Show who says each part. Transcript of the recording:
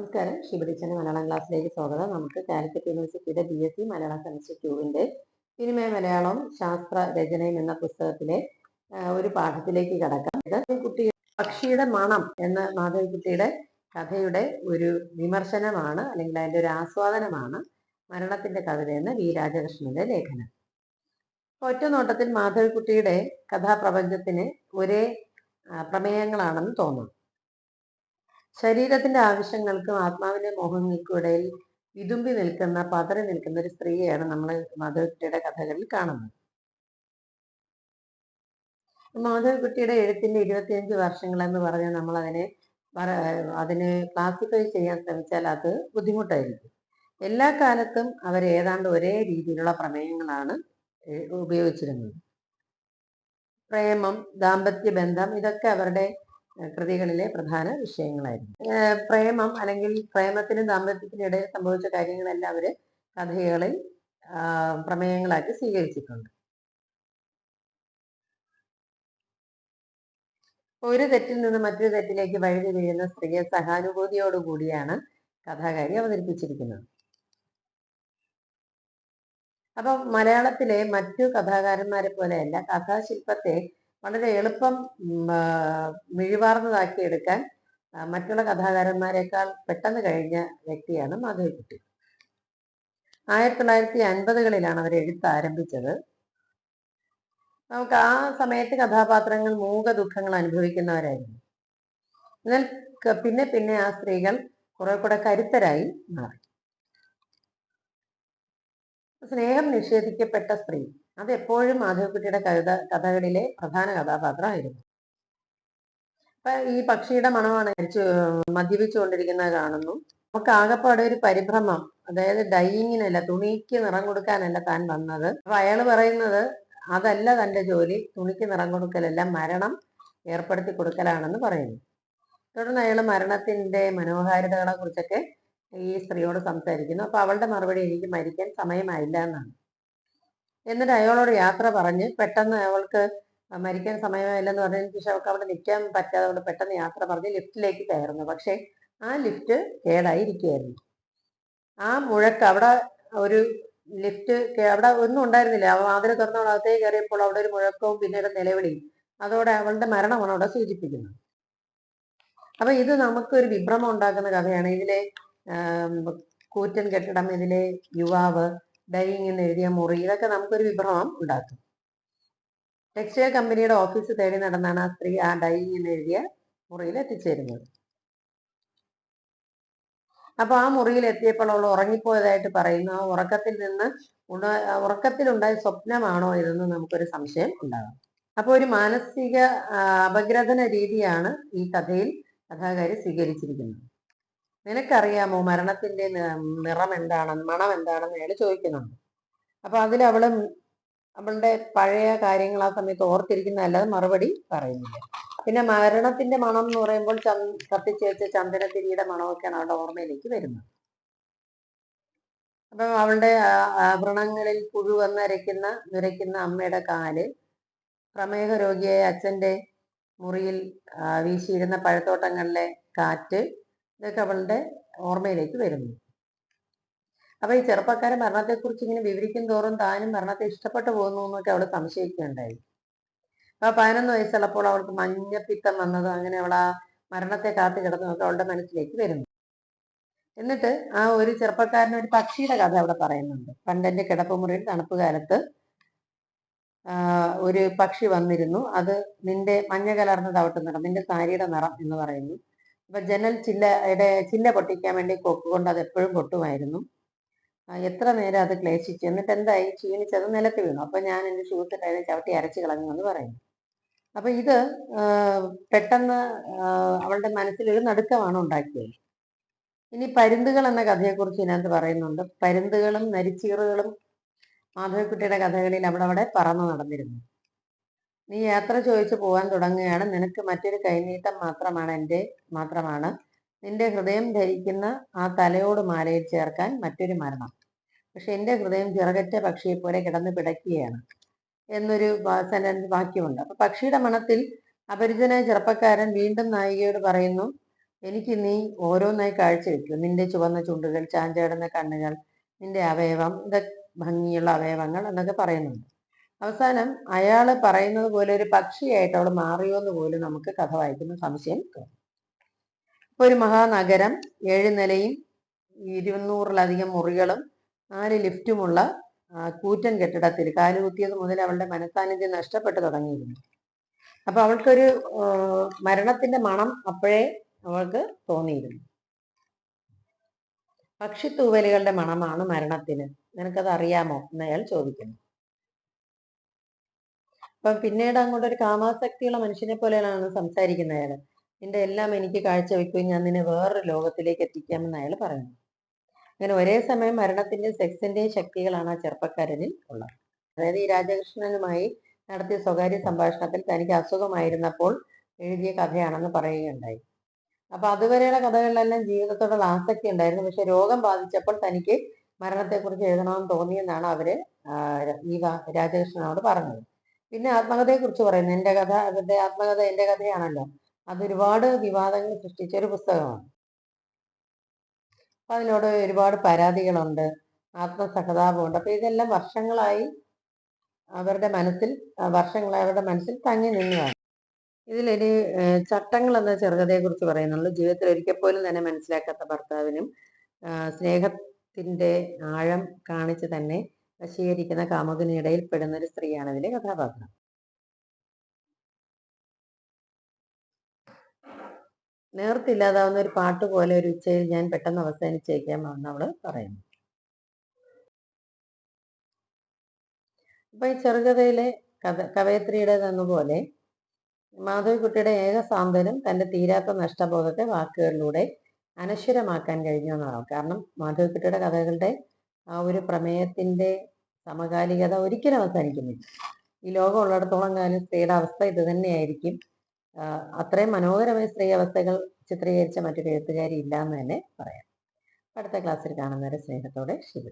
Speaker 1: നമസ്കാരം. ശിവടിച്ചന്റെ മലയാളം ക്ലാസ്സിലേക്ക് സ്വാഗതം. നമുക്ക് കാലിക്കറ്റ് യൂണിവേഴ്സിറ്റിയുടെ B S C Malayalam semester ടൂവിന്റെ cinema Malayalam ശാസ്ത്ര രചനയും എന്ന പുസ്തകത്തിലെ ഒരു പാഠത്തിലേക്ക് കടക്കാം. കുട്ടി പക്ഷിയുടെ മണം എന്ന മാധവിക്കുട്ടിയുടെ കഥയുടെ ഒരു വിമർശനമാണ് അല്ലെങ്കിൽ അതിന്റെ ഒരു ആസ്വാദനമാണ് മരണത്തിന്റെ എന്ന വി. രാജകൃഷ്ണന്റെ ലേഖനം. ഒറ്റ നോട്ടത്തിൽ മാധവിക്കുട്ടിയുടെ കഥാപ്രപഞ്ചത്തിന് ഒരേ പ്രമേയങ്ങളാണെന്ന് തോന്നുന്നു ശരീരത്തിന്റെ ആവശ്യങ്ങൾക്കും ആത്മാവിന്റെ മോഹങ്ങൾക്കും ഇടയിൽ വിതുമ്പി നിൽക്കുന്ന പതറി നിൽക്കുന്ന ഒരു സ്ത്രീയാണ് നമ്മൾ മാധവിക്കുട്ടിയുടെ കഥകളിൽ കാണുന്നത്. മാധവിക്കുട്ടിയുടെ എഴുത്തിന്റെ ഇരുപത്തിയഞ്ച് വർഷങ്ങൾ എന്ന് പറഞ്ഞ് നമ്മൾ അതിനെ അതിനെ ക്ലാസിഫൈ ചെയ്യാൻ ശ്രമിച്ചാൽ അത് ബുദ്ധിമുട്ടായിരിക്കും. എല്ലാ കാലത്തും അവർ ഏതാണ്ട് ഒരേ രീതിയിലുള്ള പ്രമേയങ്ങളാണ് ഉപയോഗിച്ചിരുന്നത്. പ്രേമം ദാമ്പത്യ ബന്ധം ഇതൊക്കെ അവരുടെ കൃതികളിലെ പ്രധാന വിഷയങ്ങളായിരുന്നു. പ്രേമം അല്ലെങ്കിൽ പ്രേമത്തിനും ദാമ്പത്യത്തിനും ഇടയിൽ സംഭവിച്ച കാര്യങ്ങളെല്ലാം അവർ കഥകളിൽ പ്രമേയങ്ങളാക്കി സ്വീകരിച്ചിട്ടുണ്ട്. ഒരു തെറ്റിൽ നിന്ന് മറ്റൊരു തെറ്റിലേക്ക് വഴുതി വീഴുന്ന സ്ത്രീയെ സഹാനുഭൂതിയോടുകൂടിയാണ് കഥാകാരി അവതരിപ്പിച്ചിരിക്കുന്നത്. അപ്പൊ മലയാളത്തിലെ മറ്റു കഥാകാരന്മാരെ പോലെയല്ല കഥാശില്പത്തെ വളരെ എളുപ്പം മിഴിവാർന്നതാക്കി എടുക്കാൻ മറ്റുള്ള കഥാകാരന്മാരെക്കാൾ പെട്ടെന്ന് കഴിഞ്ഞ വ്യക്തിയാണ് മാധവിക്കുട്ടി. ആയിരത്തി തൊള്ളായിരത്തി അൻപതുകളിലാണ് അവർ എഴുത്ത് ആരംഭിച്ചത് നമുക്ക് ആ സമയത്ത് കഥാപാത്രങ്ങൾ മൂക ദുഃഖങ്ങൾ അനുഭവിക്കുന്നവരായിരുന്നു. എന്നാൽ പിന്നെ പിന്നെ ആ സ്ത്രീകൾ കുറെ കൂടെ കരുത്തരായി മാറി. സ്നേഹം നിഷേധിക്കപ്പെട്ട സ്ത്രീ. അത് മാധവക്കുട്ടിയുടെ കവിത കഥകളിലെ പ്രധാന കഥാപാത്രമായിരുന്നു. അപ്പൊ ഈ പക്ഷിയുടെ മണമാണ് അരിച്ചു മദ്യപിച്ചുകൊണ്ടിരിക്കുന്നത് കാണുന്നു. നമുക്ക് ആകെപ്പാടെ ഒരു പരിഭ്രമം അതായത് ഡൈയിങ്ങിനല്ല തുണിക്ക് നിറം കൊടുക്കാനല്ല താൻ വന്നത്. അപ്പൊ അയാൾ പറയുന്നത് അതല്ല തന്റെ ജോലി തുണിക്ക് നിറം കൊടുക്കലല്ല മരണം ഏർപ്പെടുത്തി കൊടുക്കലാണെന്ന് പറയുന്നു. തുടർന്ന് അയാൾ മരണത്തിന്റെ മനോഹാരിതകളെ കുറിച്ചൊക്കെ ഈ സ്ത്രീയോട് സംസാരിക്കുന്നു. അപ്പൊ അവളുടെ മറുപടി എനിക്ക് മരിക്കാൻ സമയമായില്ല എന്നാണ്. എന്നിട്ട് അയാളോട് യാത്ര പറഞ്ഞ് പെട്ടെന്ന് അവൾക്ക് മരിക്കാൻ സമയമായില്ലെന്ന് പറഞ്ഞതിന് ശേഷം അവൾക്ക് അവിടെ നിൽക്കാൻ പറ്റാതെ അവിടെ പെട്ടെന്ന് യാത്ര പറഞ്ഞ് ലിഫ്റ്റിലേക്ക് കയറുന്നു. പക്ഷെ ആ ലിഫ്റ്റ് കേടായി ഇരിക്കുകയായിരുന്നു ആ മുഴക്ക് അവിടെ ഒരു ലിഫ്റ്റ് അവിടെ ഒന്നും ഉണ്ടായിരുന്നില്ല. അവൾ അതിന് തുറന്നവൾ കയറിയപ്പോൾ അവിടെ ഒരു മുഴക്കവും പിന്നീട് നിലവിളിയും. അതോടെ അവളുടെ മരണമാണ് അവിടെ സൂചിപ്പിക്കുന്നത്. അപ്പൊ ഇത് നമുക്കൊരു വിഭ്രമം ഉണ്ടാക്കുന്ന കഥയാണ്. ഇതിലെ കൂറ്റൻ കെട്ടിടം ഇതിലെ യുവാവ് ഡൈയിങ് എന്ന് എഴുതിയ മുറി. ഇതൊക്കെ നമുക്കൊരു വിഭ്രമം ഉണ്ടാക്കും. ടെക്സ്റ്റൈൽ കമ്പനിയുടെ ഓഫീസ് തേടി നടന്നാണ് ആ സ്ത്രീ ആ ഡൈയിങ് എന്ന് എഴുതിയ മുറിയിൽ എത്തിച്ചേരുന്നത്. അപ്പൊ ആ മുറിയിൽ എത്തിയപ്പോൾ അവൾ ഉറങ്ങിപ്പോയതായിട്ട് പറയുന്നു. ആ ഉറക്കത്തിൽ നിന്ന് ആ ഉറക്കത്തിലുണ്ടായ സ്വപ്നമാണോ ഇതെന്ന് നമുക്കൊരു സംശയം ഉണ്ടാകും. അപ്പൊ ഒരു മാനസിക അപഗ്രഥന രീതിയാണ് ഈ കഥയിൽ കഥാകാരി സ്വീകരിച്ചിരിക്കുന്നത്. നിനക്കറിയാമോ മരണത്തിന്റെ നിറം എന്താണെന്ന് മണം എന്താണെന്ന് അയാൾ ചോദിക്കുന്നുണ്ട്. അപ്പൊ അതിൽ അവൾ അവളുടെ പഴയ കാര്യങ്ങൾ ആ സമയത്ത് ഓർത്തിരിക്കുന്ന ഓർത്തിരിക്കുന്നതല്ലാതെ മറുപടി പറയുന്നില്ല. പിന്നെ മരണത്തിന്റെ മണം എന്ന് പറയുമ്പോൾ കത്തിച്ചു വെച്ച ചന്ദനത്തിരിയുടെ മണമൊക്കെയാണ് അവളുടെ ഓർമ്മയിലേക്ക് വരുന്നത്. അപ്പൊ അവളുടെ വ്രണങ്ങളിൽ പുഴു വന്നരയ്ക്കുന്ന നിരയ്ക്കുന്ന അമ്മയുടെ കാൽ പ്രമേഹ രോഗിയായ അച്ഛന്റെ മുറിയിൽ വീശിയിരുന്ന പഴത്തോട്ടങ്ങളിലെ കാറ്റ് ഇതൊക്കെ അവളുടെ ഓർമ്മയിലേക്ക് വരുന്നു. അപ്പൊ ഈ ചെറുപ്പക്കാരൻ മരണത്തെക്കുറിച്ച് ഇങ്ങനെ വിവരിക്കും തോറും താനും മരണത്തെ ഇഷ്ടപ്പെട്ടു പോകുന്നു എന്നൊക്കെ അവൾ സംശയിക്കുകയുണ്ടായി. അപ്പൊ പതിനൊന്ന് വയസ്സുള്ളപ്പോൾ അവൾക്ക് മഞ്ഞപ്പിത്തം വന്നത് അങ്ങനെ അവൾ ആ മരണത്തെ കാത്തു കിടന്നതൊക്കെ അവളുടെ മനസ്സിലേക്ക് വരുന്നു. എന്നിട്ട് ആ ഒരു ചെറുപ്പക്കാരൻ ഒരു പക്ഷിയുടെ കഥ അവിടെ പറയുന്നുണ്ട്. പണ്ടെന്റെ കിടപ്പുമുറിയിൽ തണുപ്പ് കാലത്ത് ഒരു പക്ഷി വന്നിരുന്നു. അത് നിന്റെ മഞ്ഞ കലർന്ന തവിട്ട് നിറം നിന്റെ സാരിയുടെ നിറം എന്ന് പറയുന്നു. അപ്പൊ ജനൽ ചില്ലയുടെ ചില്ല പൊട്ടിക്കാൻ വേണ്ടി കൊക്ക് കൊണ്ട് അത് എപ്പോഴും പൊട്ടുമായിരുന്നു. എത്ര നേരം അത് ക്ലേശിച്ചു എന്നിട്ട് എന്തായി? ക്ഷീണിച്ചത് നിലത്ത് വീണു. അപ്പൊ ഞാൻ എന്റെ ഷൂസ് ഇട്ടതിനെ ചവിട്ടി അരച്ചു കളഞ്ഞു എന്ന് പറയുന്നു. അപ്പൊ ഇത് പെട്ടെന്ന് അവളുടെ മനസ്സിൽ ഒരു നടുക്കമാണ് ഉണ്ടാക്കിയത്. ഇനി പരുന്തുകൾ എന്ന കഥയെക്കുറിച്ച് ഇതിനകത്ത് പറയുന്നുണ്ട്. പരുന്തുകളും നരിച്ചീറുകളും മാധവിക്കുട്ടിയുടെ കഥകളിൽ അവിടെ അവിടെ പറന്നു നടന്നിരുന്നു. നീ യാത്ര ചോദിച്ചു പോവാൻ തുടങ്ങുകയാണ്. നിനക്ക് മറ്റൊരു കൈനീട്ടം മാത്രമാണ് എന്റെ മാത്രമാണ്. നിന്റെ ഹൃദയം ധരിക്കുന്ന ആ തലയോട് മാലയിൽ ചേർക്കാൻ മറ്റൊരു മരണം. പക്ഷെ എന്റെ ഹൃദയം ചിറകറ്റ പക്ഷിയെ പോലെ കിടന്ന് പിടയ്ക്കുകയാണ് എന്നൊരു സെന്റൻസ് വാക്യമുണ്ട്. അപ്പൊ പക്ഷിയുടെ മണത്തിൽ അപരിചിതനായ ചെറുപ്പക്കാരൻ വീണ്ടും നായികയോട് പറയുന്നു എനിക്ക് നീ ഓരോന്നായി കാഴ്ചവെക്കും. നിന്റെ ചുവന്ന ചുണ്ടുകൾ ചാഞ്ചാടുന്ന കണ്ണുകൾ നിന്റെ അവയവം ഇതൊക്കെ ഭംഗിയുള്ള അവയവങ്ങൾ എന്നൊക്കെ പറയുന്നുണ്ട്. അവസാനം അയാൾ പറയുന്നത് പോലെ ഒരു പക്ഷിയായിട്ട് അവൾ മാറിയോ എന്ന് പോലും നമുക്ക് കഥ വായിക്കുന്ന സംശയം തോന്നും. ഇപ്പൊ ഒരു മഹാനഗരം ഏഴ് നിലയും ഇരുന്നൂറിലധികം മുറികളും നാല് ലിഫ്റ്റുമുള്ള കൂറ്റൻ കെട്ടിടത്തിൽ കാലുകുത്തിയത് മുതൽ അവളുടെ മനസാന്നിധ്യം നഷ്ടപ്പെട്ടു തുടങ്ങിയിരുന്നു. അപ്പൊ അവൾക്കൊരു മരണത്തിന്റെ മണം അപ്പോഴേ അവൾക്ക് തോന്നിയിരുന്നു. പക്ഷിത്തൂവലുകളുടെ മണമാണ് മരണത്തിന്. നിനക്കത് അറിയാമോ? എന്നയാൾ ചോദിക്കുന്നു. അപ്പം പിന്നീട് അങ്ങോട്ട് ഒരു കാമാസക്തിയുള്ള മനുഷ്യനെ പോലെയാണ് സംസാരിക്കുന്ന അയാൾ നിന്റെ എല്ലാം എനിക്ക് കാഴ്ചവെക്കുകയും ഞാൻ നിന്നെ വേറൊരു ലോകത്തിലേക്ക് എത്തിക്കാമെന്ന് അയാൾ പറയുന്നു. അങ്ങനെ ഒരേ സമയം മരണത്തിന്റെയും സെക്സിന്റെയും ശക്തികളാണ് ആ ചെറുപ്പക്കാരനിൽ ഉള്ളത്. അതായത് ഈ രാജകൃഷ്ണനുമായി നടത്തിയ സ്വകാര്യ സംഭാഷണത്തിൽ തനിക്ക് അസുഖമായിരുന്നപ്പോൾ എഴുതിയ കഥയാണെന്ന് പറയുകയുണ്ടായി. അപ്പൊ അതുവരെയുള്ള കഥകളിലെല്ലാം ജീവിതത്തോടുള്ള ആസക്തി ഉണ്ടായിരുന്നു. പക്ഷെ രോഗം ബാധിച്ചപ്പോൾ തനിക്ക് മരണത്തെക്കുറിച്ച് എഴുതണമെന്ന് തോന്നിയെന്നാണ് അവർ ഈ രാജകൃഷ്ണനോട് പറഞ്ഞത്. പിന്നെ ആത്മകഥയെക്കുറിച്ച് പറയുന്നു എന്റെ കഥ അതിന്റെ ആത്മകഥ എന്റെ കഥയാണല്ലോ. അതൊരുപാട് വിവാദങ്ങൾ സൃഷ്ടിച്ച ഒരു പുസ്തകമാണ്. അപ്പൊ അതിനോട് ഒരുപാട് പരാതികളുണ്ട് ആത്മസഹതാപമുണ്ട്. അപ്പൊ ഇതെല്ലാം വർഷങ്ങളായി അവരുടെ മനസ്സിൽ വർഷങ്ങളായി അവരുടെ മനസ്സിൽ തങ്ങി നിന്നതാണ്. ഇതിലൊരു ചട്ടങ്ങൾ എന്ന ചെറുകഥയെക്കുറിച്ച് പറയുന്നുള്ളൂ. ജീവിതത്തിൽ ഒരിക്കൽ പോലും തന്നെ മനസ്സിലാക്കാത്ത ഭർത്താവിനും സ്നേഹത്തിന്റെ ആഴം കാണിച്ച് തന്നെ വശീകരിക്കുന്ന കാമുകനിടയിൽ പെടുന്ന ഒരു സ്ത്രീയാണ് ഇതിലെ കഥാപാത്രം. നേർത്തില്ലാതാവുന്ന ഒരു പാട്ട് പോലെ ഒരു ഉച്ചയിൽ ഞാൻ പെട്ടെന്ന് അവസാനിച്ചേക്കാമെന്ന് അവൾ പറയുന്നു അപ്പൊ ഈ ചെറുകഥയിലെ കഥ കവയത്രിയുടേതെന്നപോലെ മാധവിക്കുട്ടിയുടെ ഏക സാന്ത്വനം തന്റെ തീരാത്ത നഷ്ടബോധത്തെ വാക്കുകളിലൂടെ അനശ്വരമാക്കാൻ കഴിഞ്ഞു എന്നതാണ് കാരണം മാധവിക്കുട്ടിയുടെ കഥകളുടെ ആ ഒരു പ്രമേയത്തിന്റെ സമകാലികത ഒരിക്കലും അവസാനിക്കുന്നില്ല. ഈ ലോകം ഉള്ളിടത്തോളം കാലം സ്ത്രീയുടെ അവസ്ഥ ഇത് തന്നെയായിരിക്കും. അത്രയും മനോഹരമായ സ്ത്രീ അവസ്ഥകൾ ചിത്രീകരിച്ച മറ്റൊരു എഴുത്തുകാരി ഇല്ല എന്ന് തന്നെ പറയാം. അടുത്ത ക്ലാസ്സിൽ കാണുന്നവരെ സ്നേഹത്തോടെ ശിവ